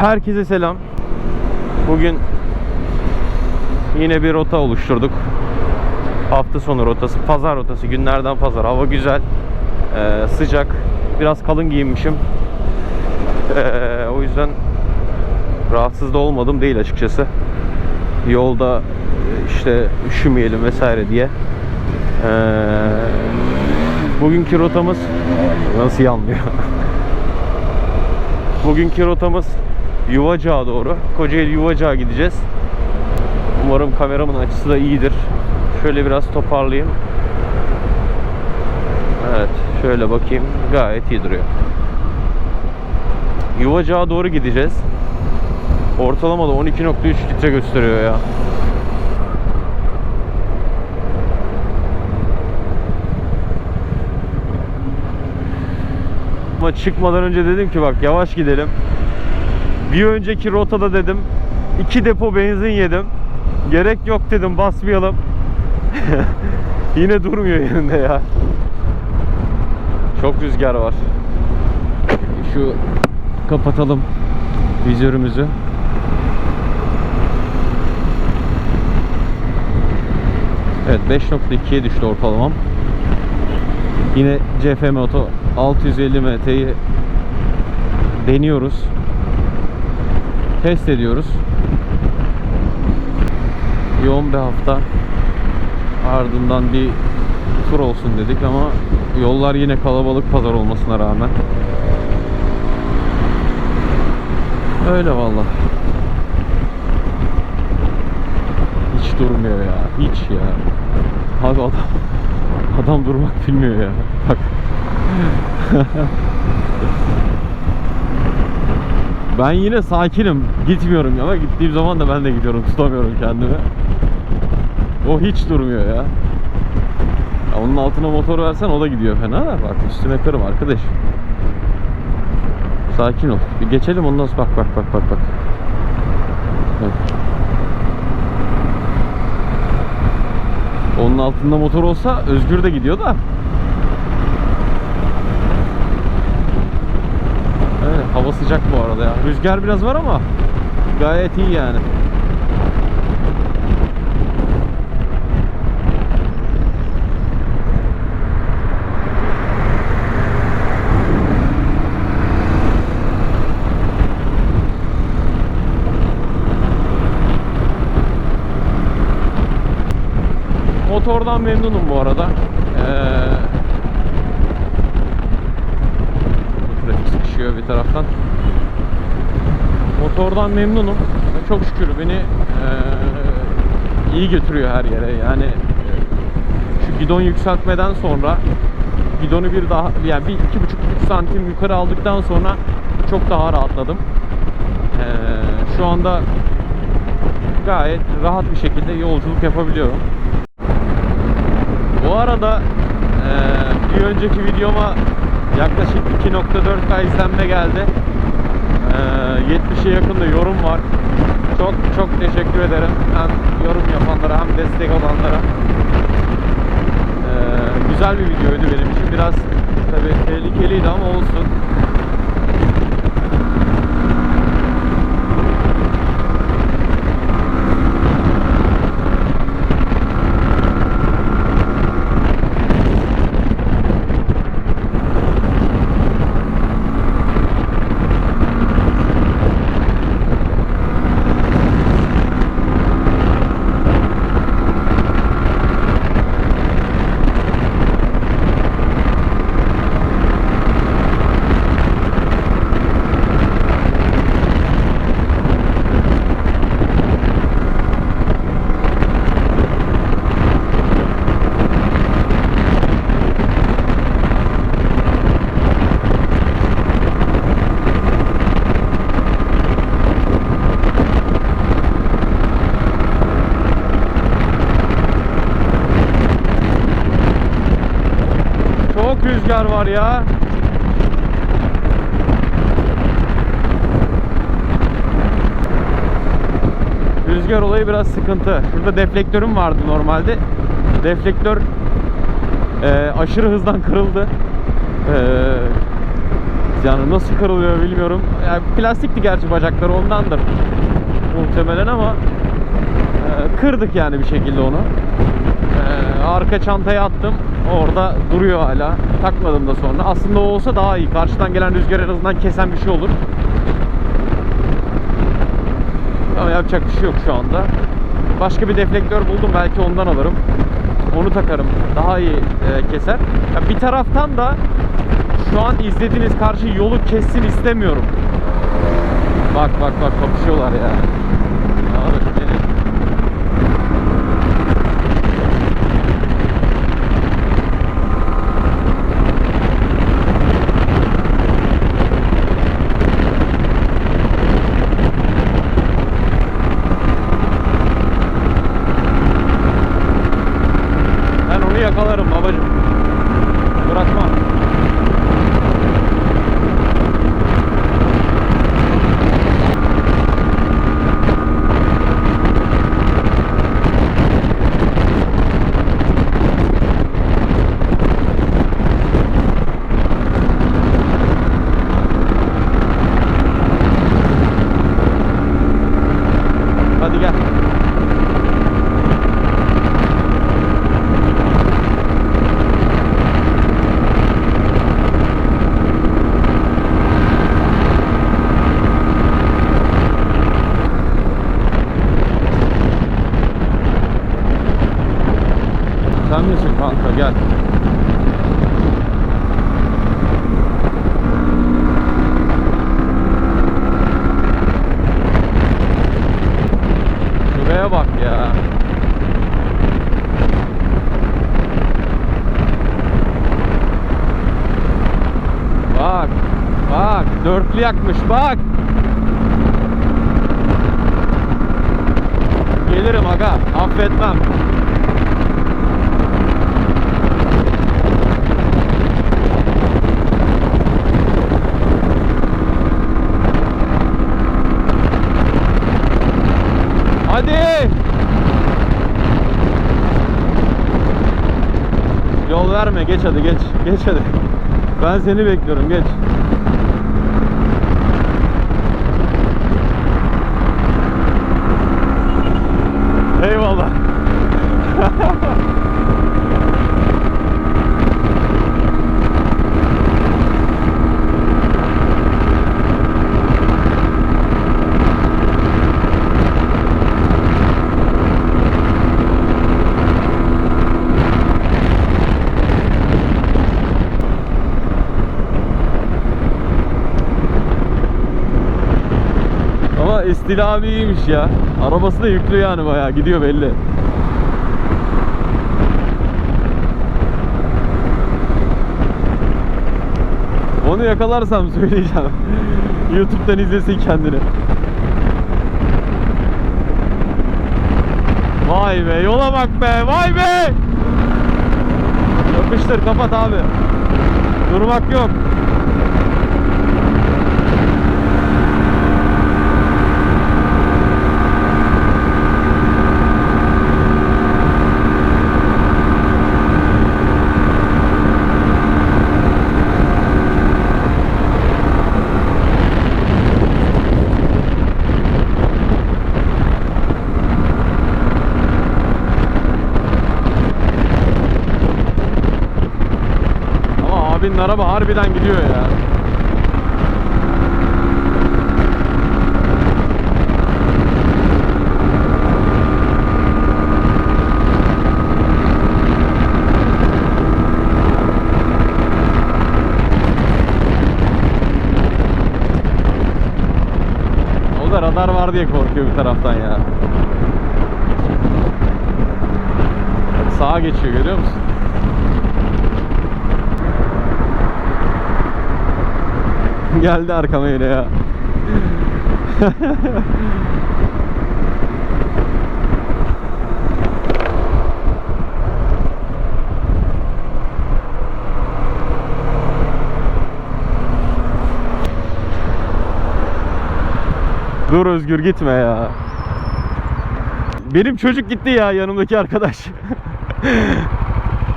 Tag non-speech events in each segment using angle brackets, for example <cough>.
Herkese selam. Bugün yine bir rota oluşturduk. Hafta sonu rotası, pazar rotası, günlerden pazar. Hava güzel, ee, sıcak. Biraz kalın giyinmişim. Ee, o yüzden rahatsız da olmadım değil açıkçası. Yolda işte üşümeyelim vesaire diye. Ee, bugünkü rotamız nasıl yanmıyor? <laughs> Bugünkü rotamız Yuvacık'a doğru. Kocaeli Yuvacık'a gideceğiz. Umarım kameramın açısı da iyidir. Şöyle biraz toparlayayım. Evet, şöyle bakayım. Gayet iyi duruyor. Yuvacık'a doğru gideceğiz. Ortalamada 12.3 litre gösteriyor ya. Ama çıkmadan önce dedim ki bak yavaş gidelim. Bir önceki rotada dedim iki depo benzin yedim. Gerek yok dedim basmayalım. <laughs> Yine durmuyor yerinde ya. Çok rüzgar var. Şu kapatalım vizörümüzü. Evet 5.2'ye düştü ortalamam. Yine CFM Auto 650 MT'yi deniyoruz. Test ediyoruz. Yoğun bir hafta. Ardından bir tur olsun dedik ama yollar yine kalabalık pazar olmasına rağmen. Öyle valla. Hiç durmuyor ya. Hiç ya. Abi adam adam durmak bilmiyor ya. Bak. <laughs> ben yine sakinim. Gitmiyorum ama gittiğim zaman da ben de gidiyorum. Tutamıyorum kendimi. O hiç durmuyor ya. ya onun altına motor versen o da gidiyor fena da. Bak üstüne kırım arkadaş. Sakin ol. Bir geçelim ondan sonra bak bak bak bak bak. Onun altında motor olsa Özgür de gidiyor da. Evet, hava sıcak bu arada ya. Rüzgar biraz var ama gayet iyi yani. Motordan memnunum bu arada. Ee, sıkışıyor bir taraftan. Motordan memnunum. Çok şükür beni ee, iyi götürüyor her yere. Yani e, şu gidon yükseltmeden sonra gidonu bir daha yani bir iki buçuk üç santim yukarı aldıktan sonra çok daha rahatladım. Ee, şu anda gayet rahat bir şekilde yolculuk yapabiliyorum. Bu arada eee, bir önceki videoma yaklaşık 2.4K izlenme geldi. Eee 70'e yakın da yorum var. Çok çok teşekkür ederim. Hem yorum yapanlara hem destek olanlara. Eee, güzel bir videoydu benim için. Biraz tabii tehlikeliydi ama olsun. Çok rüzgar var ya. Rüzgar olayı biraz sıkıntı. Şurada deflektörüm vardı normalde. Deflektör e, aşırı hızdan kırıldı. E, Yani nasıl kırılıyor bilmiyorum. Yani plastikti gerçi bacakları ondandır. Muhtemelen ama e, kırdık yani bir şekilde onu. E, arka çantaya attım. Orada duruyor hala. Takmadım da sonra. Aslında o olsa daha iyi. Karşıdan gelen rüzgar en azından kesen bir şey olur. Ama yapacak bir şey yok şu anda. Başka bir deflektör buldum. Belki ondan alırım. Onu takarım. Daha iyi e, keser. Ya bir taraftan da şu an izlediğiniz karşı yolu kessin istemiyorum. Bak bak bak kapışıyorlar ya. Abi beni Ben onu yakalarım babacım. Bırakmam. Hadi gel. Sen misin kanka gel. Şuraya bak ya. Bak. Bak. Dörtlü yakmış bak. Gelirim aga. Affetmem. Hadi. Yol verme geç hadi geç. Geç hadi. Ben seni bekliyorum geç. Eyvallah. İstila abi iyiymiş ya. Arabası da yüklü yani bayağı gidiyor belli. Onu yakalarsam söyleyeceğim. <laughs> YouTube'dan izlesin kendini. Vay be yola bak be vay be. Yapıştır kapat abi. Durmak yok. Ama abinin araba harbiden gidiyor ya. O da radar var diye korkuyor bir taraftan ya. Sağa geçiyor görüyor musun? Geldi arkama yine ya. Dur Özgür gitme ya. Benim çocuk gitti ya yanımdaki arkadaş. <laughs>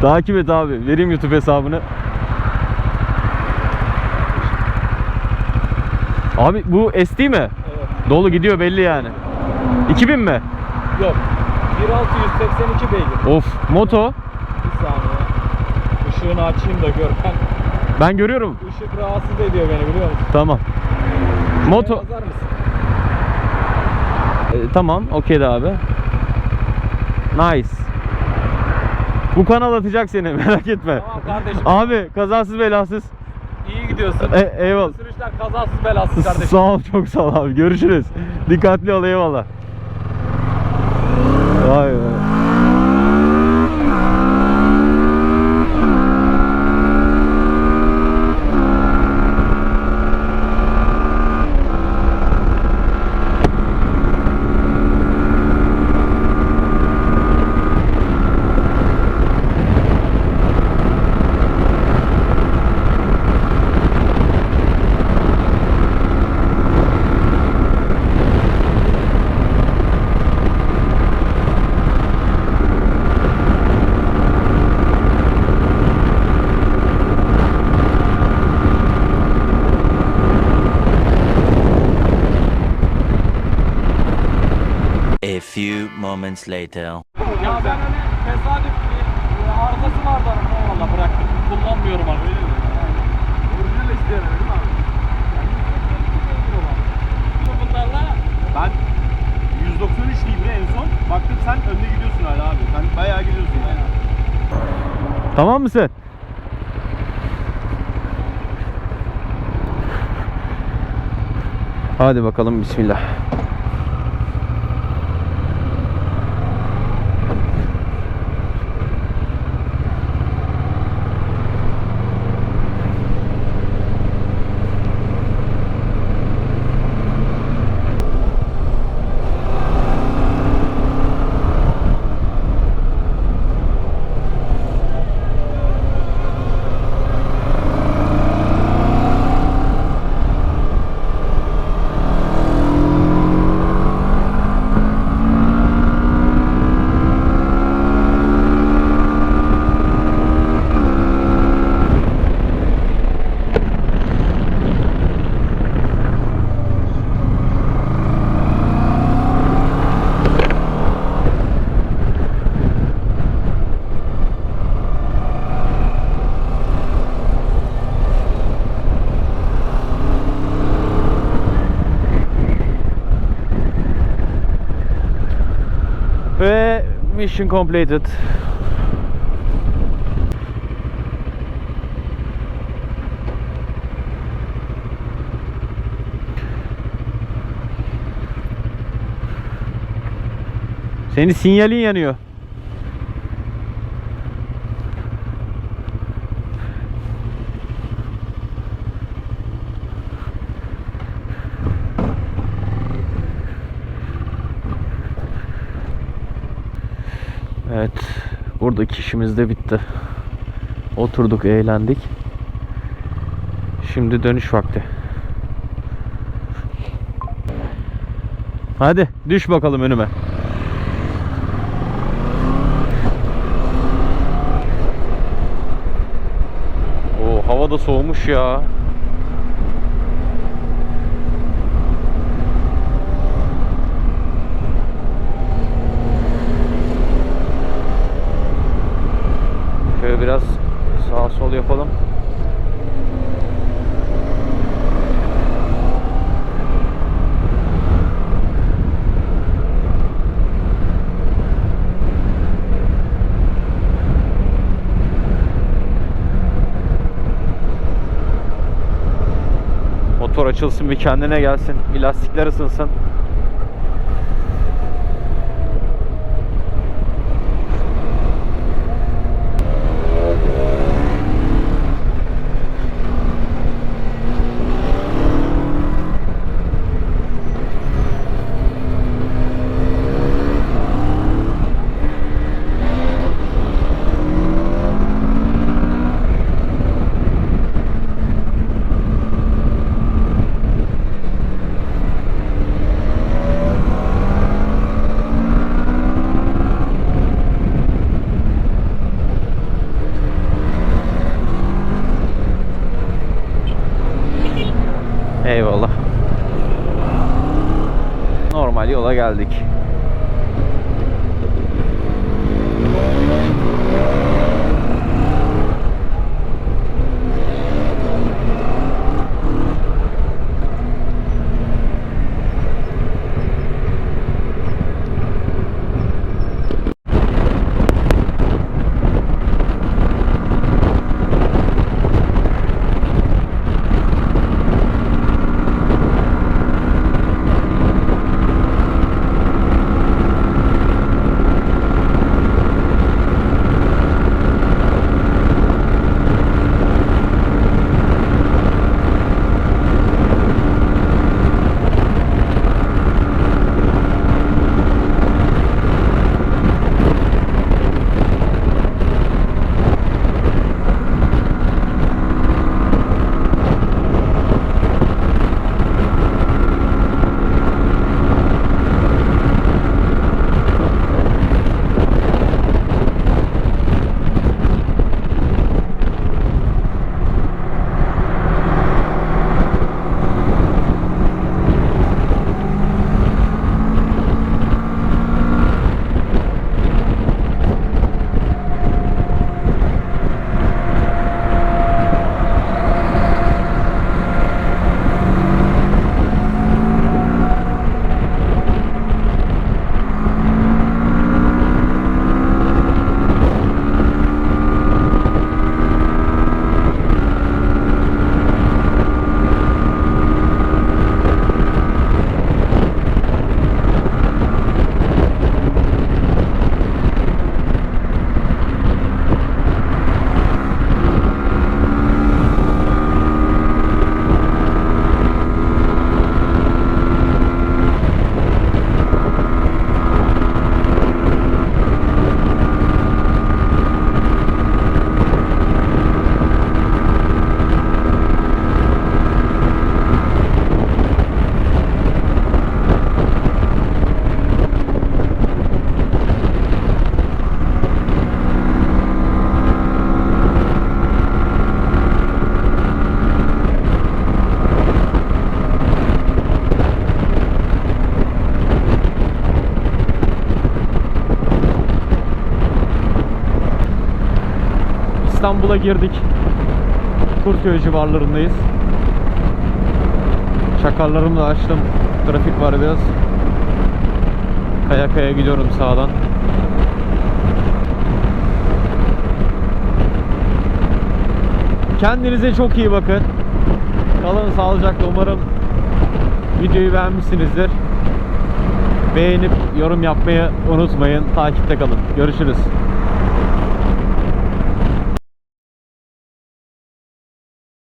Takip et abi. Vereyim YouTube hesabını. Abi bu SD mi? Evet. Dolu gidiyor belli yani. 2000 mi? Yok. 1682 beygir. Of moto. Bir saniye. Işığını açayım da gör. Ben Ben görüyorum. ışık rahatsız ediyor beni biliyor musun? Tamam. Moto. Yazar mısın? E, tamam okey de abi. Nice. Bu kanal atacak seni <laughs> merak etme. Tamam kardeşim. Abi kazasız belasız. İyi gidiyorsun. E, eyvallah. Sürüşler kazasız belasız kardeşim. Sağ ol çok sağ ol abi. Görüşürüz. Dikkatli ol eyvallah. Vay be. Moments later. Ya ben öyle tesadüf bir e, arızası vardı arabada valla bıraktım. Kullanmıyorum abi. Öyle mi? Orijinal isteyen öyle mi abi? Bunlarla Ben 193 diyeyim en son. Baktım sen önde gidiyorsun hala abi. Sen bayağı gidiyorsun yani. Tamam mısın? Hadi bakalım bismillah. Mission completed. Senin sinyalin yanıyor. Evet. Buradaki işimiz de bitti. Oturduk, eğlendik. Şimdi dönüş vakti. Hadi düş bakalım önüme. Oo hava da soğumuş ya. Şöyle biraz sağ sol yapalım. Motor açılsın bir kendine gelsin. Bir lastikler ısınsın. İstanbul'a girdik. Kurköy civarlarındayız. Çakarlarımı da açtım. Trafik var biraz. Kaya kaya gidiyorum sağdan. Kendinize çok iyi bakın. Kalın sağlıcakla umarım videoyu beğenmişsinizdir. Beğenip yorum yapmayı unutmayın. Takipte kalın. Görüşürüz.